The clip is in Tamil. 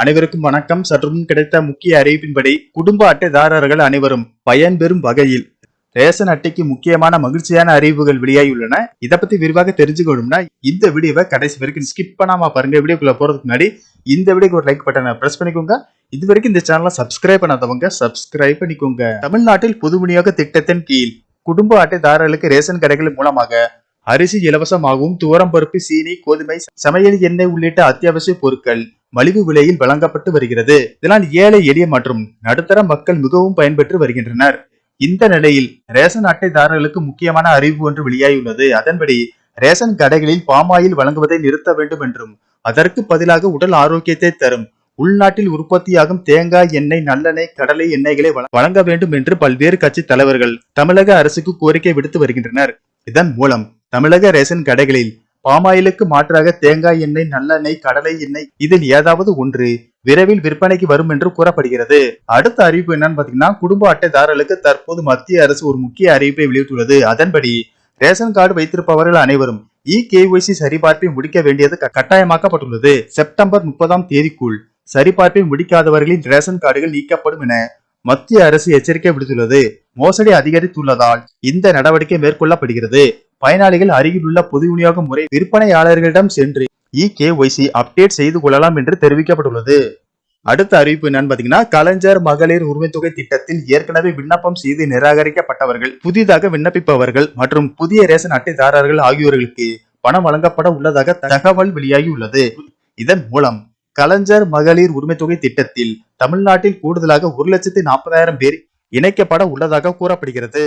அனைவருக்கும் வணக்கம். சற்று முன் கிடைத்த முக்கிய அறிவிப்பின்படி குடும்ப அட்டைதாரர்கள் அனைவரும் பயன்பெறும் வகையில் ரேஷன் அட்டைக்கு முக்கியமான மகிழ்ச்சியான அறிவுகள் வெளியாகியுள்ளன. இதை பத்தி விரிவாக தெரிஞ்சுக்கணும்னா இந்த வீடியோவை கடைசி வரைக்கும் ஸ்கிப் பண்ணாம பாருங்க. வீடியோக்குள்ள போறதுக்கு முன்னாடி இந்த வீடியோக்கு ஒரு லைக் பட்டனை பிரஸ் பண்ணிக்கோங்க. இது வரைக்கும் இந்த சேனலை சப்ஸ்கிரைப் பண்ணாதவங்க சப்ஸ்கிரைப் பண்ணிக்கோங்க. தமிழ்நாட்டில் பொது விநியோக திட்டத்தின் கீழ் குடும்ப அட்டைதாரர்களுக்கு ரேஷன் கடைகள் மூலமாக அரிசி இலவசமாகவும் துவரம் பருப்பு சீனி கோதுமை சமையல் எண்ணெய் உள்ளிட்ட அத்தியாவசிய பொருட்கள் மலிவு விலையில் வழங்கப்பட்டு வருகிறது. இதனால் ஏழை எளிய மற்றும் நடுத்தர மக்கள் மிகவும் பயன்பெற்று வருகின்றனர். இந்த நிலையில் ரேஷன் அட்டைதாரர்களுக்கு முக்கியமான அறிவிப்பு ஒன்று வெளியாகியுள்ளது. அதன்படி ரேஷன் கடைகளில் பாமாயில் வழங்குவதை நிறுத்த வேண்டும் என்றும் அதற்கு பதிலாக உடல் ஆரோக்கியத்தை தரும் உள்நாட்டில் உற்பத்தியாகும் தேங்காய் எண்ணெய் நல்லெண்ணெய் கடலை எண்ணெய்களை வழங்க வேண்டும் என்று பல்வேறு கட்சி தலைவர்கள் தமிழக அரசுக்கு கோரிக்கை விடுத்து வருகின்றனர். இதன் மூலம் தமிழக ரேஷன் கடைகளில் பாமாயிலுக்கு மாற்றாக தேங்காய் எண்ணெய் நல்லெண்ணெய் கடலை எண்ணெய் இதில் ஏதாவது ஒன்று விரைவில் விற்பனைக்கு வரும் என்று கூறப்படுகிறது. அடுத்த அறிவிப்பு என்னன்னு பாத்தீங்கன்னா குடும்ப அட்டைதாரர்களுக்கு தற்போது மத்திய அரசு ஒரு முக்கிய அறிவிப்பை வெளியிட்டுள்ளது. அதன்படி ரேஷன் கார்டு வைத்திருப்பவர்கள் அனைவரும் இ கேஒய்சி சரிபார்ப்பை முடிக்க வேண்டியது க- கட்டாயமாக்கப்பட்டுள்ளது. செப்டம்பர் முப்பதாம் தேதிக்குள் சரிபார்ப்பை முடிக்காதவர்களின் ரேஷன் கார்டுகள் நீக்கப்படும் என மத்திய அரசு எச்சரிக்கை விடுத்துள்ளது. மோசடி அதிகரித்துள்ளதால் இந்த நடவடிக்கை மேற்கொள்ளப்படுகிறது. பயனாளிகள் அருகில் உள்ள பொது விநியோக முறை விற்பனையாளர்களிடம் சென்று இ கேஒய்சி அப்டேட் செய்து கொள்ளலாம் என்று தெரிவிக்கப்பட்டுள்ளது. அடுத்த அறிவிப்பு என்னன்னு பாத்தீங்கன்னா கலைஞர் மகளிர் உரிமைத்தொகை திட்டத்தில் ஏற்கனவே விண்ணப்பம் செய்து நிராகரிக்கப்பட்டவர்கள் புதிதாக விண்ணப்பிப்பவர்கள் மற்றும் புதிய ரேஷன் அட்டைதாரர்கள் ஆகியோர்களுக்கு பணம் வழங்கப்பட உள்ளதாக தகவல் வெளியாகி உள்ளது இதன் மூலம் கலைஞர் மகளிர் உரிமைத்தொகை திட்டத்தில் தமிழ்நாட்டில் கூடுதலாக ஒரு லட்சத்தி நாற்பதாயிரம் பேர் இணைக்கப்பட உள்ளதாக கூறப்படுகிறது.